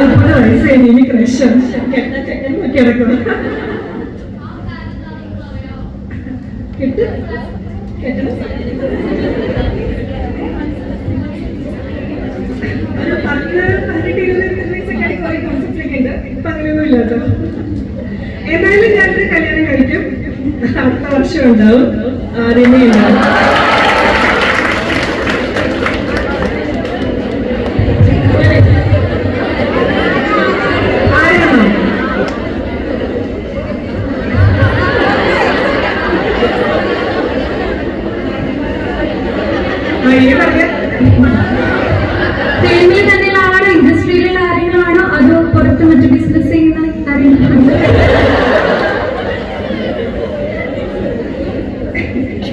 മുപ്പത് വയസ്സ് കഴിഞ്ഞ് ക്രഷ് കിടക്കും ഒരു ഉണ്ട് ഞാനൊരു കല്യാണം കഴിക്കും. അടുത്ത വർഷം ഉണ്ടാവും. ആരെയും ഉണ്ടാവും ആ, ഏതറിയാം ഫിലിമിൽ തന്നെയാണോ ഇൻഡസ്ട്രിയിലുള്ള ആരെങ്കിലാണോ അതോ പുറത്ത് മറ്റു ബിസിനസ് ചെയ്യുന്ന ആരെങ്കിലും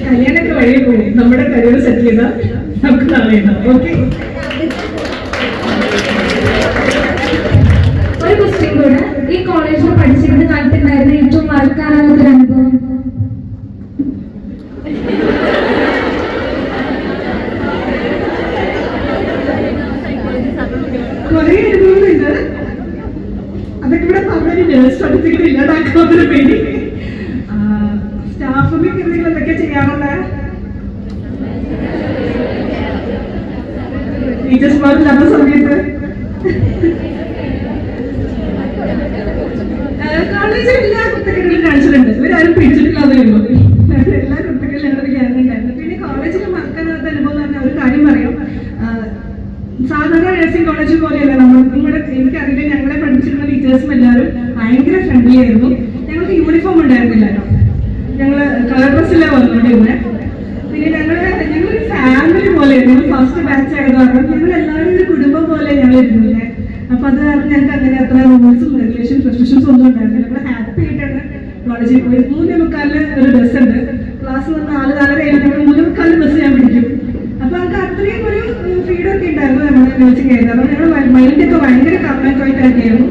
കല്യാണൊക്കെ വഴി പോകും നമ്മുടെ കരിയർ സെറ്റ് ചെയ്ത നമുക്ക് അറിയണം. ഓക്കെ ഒരു ക്വസ്റ്റ്യൻ കൂടെ. ഈ കോളേജിൽ പഠിച്ചിരുന്ന കാലത്തുണ്ടായിരുന്ന ഏറ്റവും മറക്കാനാകാത്തൊരു അനുഭവം കുറെ അനുഭവങ്ങളുണ്ട് അതൊക്കെ ഇവിടെ പറഞ്ഞു നേഴ്സ് സർട്ടിഫിക്കറ്റ് ഇല്ലാതാക്കാവുന്നതിന് വേണ്ടി സ്റ്റാഫിന് എന്തെങ്കിലും എന്തൊക്കെ ചെയ്യാറുണ്ട് ടീച്ചേഴ്സ്മാരില്ലാത്ത സമയത്ത്. കോളേജിൽ എല്ലാ കുത്തകകളും കാണിച്ചിട്ടുണ്ട് ഇവരാരും പിടിച്ചിട്ടില്ലാതെ എല്ലാ കുത്തകളിലും ഞങ്ങളുടെ ഗ്യാങ് ഉണ്ടായിരുന്നു. പിന്നെ കോളേജിൽ മറക്കാനാത്ത അനുഭവം ഒരു കാര്യം പറയാം. സാധാരണ നഴ്സിംഗ് കോളേജ് പോലെയല്ല നമ്മൾ. നിങ്ങളുടെ എനിക്കറിയില്ല ടീച്ചേഴ്സും എല്ലാവരും ഭയങ്കര ഫ്രണ്ട്ലി ആയിരുന്നു. ഞങ്ങൾക്ക് യൂണിഫോം ഉണ്ടായിരുന്നില്ലല്ലോ ഞങ്ങൾ കളർ ഡ്രസ്സിലെ ഇവിടെ. പിന്നെ ഞങ്ങളുടെ ഞങ്ങളൊരു ഫാമിലി പോലെ ഞങ്ങൾ ഫസ്റ്റ് ബാച്ച് ആയത് കാരണം ഞങ്ങൾ എല്ലാവരും ഒരു കുടുംബം പോലെ ഞങ്ങൾ ഇരുന്നില്ലേ. അപ്പൊ അത് കാരണം ഞങ്ങൾക്ക് അങ്ങനെ അത്ര റൂൾസും റെഗുലേഷൻസ് റെസ്ട്രിക്ഷൻസ് ഒന്നും ഉണ്ടായിരുന്നില്ല. നമ്മൾ ഹാപ്പി ആയിട്ടാണ് കോളേജിൽ പോയി. മൂന്നേ മുക്കാലിന് ഒരു ബസ് ഉണ്ട്. ക്ലാസ് വന്ന് നാല് നാലര ഏഴ് മൂന്നേ മുക്കാലിന് ബസ് ഞാൻ പിടിക്കും. അപ്പൊ നമുക്ക് അത്രയും ഒരു ഫ്രീഡം ഒക്കെ ഉണ്ടായിരുന്നു നമ്മളെ നഴ്സിംഗ് ആയിരുന്നു. അപ്പൊ ഞങ്ങൾ മൈൻഡൊക്കെ ഭയങ്കര കമ്പാക്റ്റായിട്ടായിരുന്നു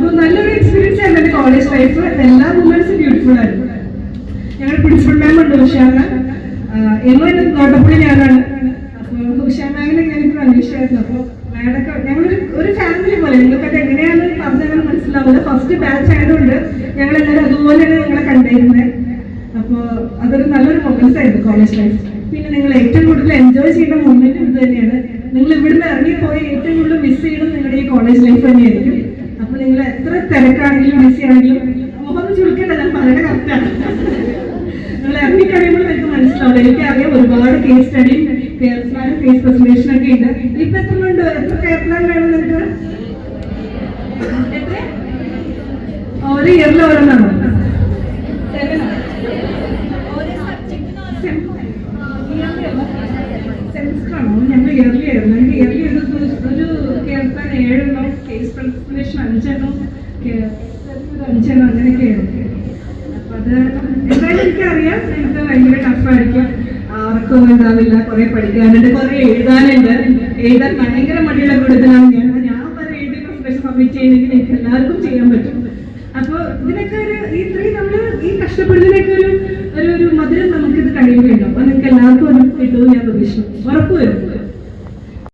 അപ്പൊ നല്ലൊരു എക്സ്പീരിയൻസ് ആയിരുന്നു എന്റെ കോളേജ് ലൈഫ് എല്ലാ മൂമെന്റ്സും ബ്യൂട്ടിഫുൾ ആയിരുന്നു. ഞങ്ങളുടെ പ്രിൻസിപ്പൽ മാം ഉണ്ട് ഉഷാന എന്നും എന്നെ നോട്ടപ്പുള്ളി ഞാനാണ് അപ്പോൾ ഉഷാനാവിനെ ഞാനിപ്പോൾ അന്വേഷിച്ചായിരുന്നു. അപ്പോൾ മാഡൊക്കെ ഞങ്ങളൊരു ഒരു ഫാമിലി പോലെ. നിങ്ങൾക്കത് എങ്ങനെയാണ് പറഞ്ഞതെന്ന് മനസ്സിലാവില്ല ഫസ്റ്റ് ബാച്ച് ആയതുകൊണ്ട് ഞങ്ങളെല്ലാവരും അതുപോലെയാണ് നിങ്ങളെ കണ്ടിരുന്നത് അപ്പോൾ അതൊരു നല്ലൊരു മൊമെന്റ്സ് ആയിരുന്നു കോളേജ് ലൈഫ് പിന്നെ നിങ്ങൾ ഏറ്റവും കൂടുതൽ എൻജോയ് ചെയ്യുന്ന മൊമെന്റ് ഇത് തന്നെയാണ് നിങ്ങൾ ഇവിടുന്ന് ഇറങ്ങിപ്പോയി ഏറ്റവും കൂടുതൽ മിസ് ചെയ്യണം നിങ്ങളുടെ ഈ കോളേജ് ലൈഫ് തന്നെയായിരിക്കും. അപ്പോൾ തിരക്കാണെങ്കിലും ബിസി ആണെങ്കിലും മുഖം ചുളുക്കണ്ട ഞാൻ പറയുന്ന കറക്റ്റാണ്. നിങ്ങൾ ഇറങ്ങിക്കഴിയുമ്പോൾ നിങ്ങൾക്ക് മനസ്സിലാവും എനിക്കറിയാം ഒരുപാട് കേസ് സ്റ്റഡിയും കെയർ പ്ലാനും കേസ് പ്രസന്റേഷൻ ഒക്കെ ഉണ്ട്. ഇപ്പൊ എത്ര ഉണ്ട്? എത്ര കെയർ പ്ലാൻ വേണം നിങ്ങൾക്ക് ഒരു ഇയറിൽ ഓരോന്നാണോ? ഞങ്ങൾ ഇയർലി ആയിരുന്നു. ഇയർലി ഒരു ഒരു കെയർ പ്ലാൻ ഏഴെണ്ണം കേസ് പ്രസന്റേഷൻ അഞ്ചെണ്ണം. അഞ്ചെണ്ണം അങ്ങനെയൊക്കെയായിരുന്നു അപ്പൊ അത് എന്തായാലും എനിക്കറിയാം നിങ്ങൾക്ക് ഭയങ്കര ടഫായിരിക്കും ആർക്കും ഉണ്ടാവില്ല കുറെ പഠിക്കാനുണ്ട് കുറെ എഴുതാനുണ്ട് എഴുതാൻ ഭയങ്കര മടിയുള്ള കൂടുതലാണ് ഞാൻ ഞാൻ വരെ എഴുതി പ്രസന്റേഷൻ സബ്മിറ്റ് ചെയ്യണമെങ്കിൽ എനിക്ക് എല്ലാവർക്കും ചെയ്യാൻ പറ്റും അപ്പൊ ഇതിനൊക്കെ ഒരു ഇത്രയും നമ്മൾ ഈ കഷ്ടപ്പെടുന്നതിനൊക്കെ ഒരു ഒരു ഒരു മധുരം നമുക്കിത് കഴിയുകയുണ്ടോ അപ്പൊ നിങ്ങൾക്ക് എല്ലാവർക്കും ഒരു കിട്ടുമെന്ന് ഞാൻ പ്രതീക്ഷിക്കുന്നു ഉറപ്പ് വരും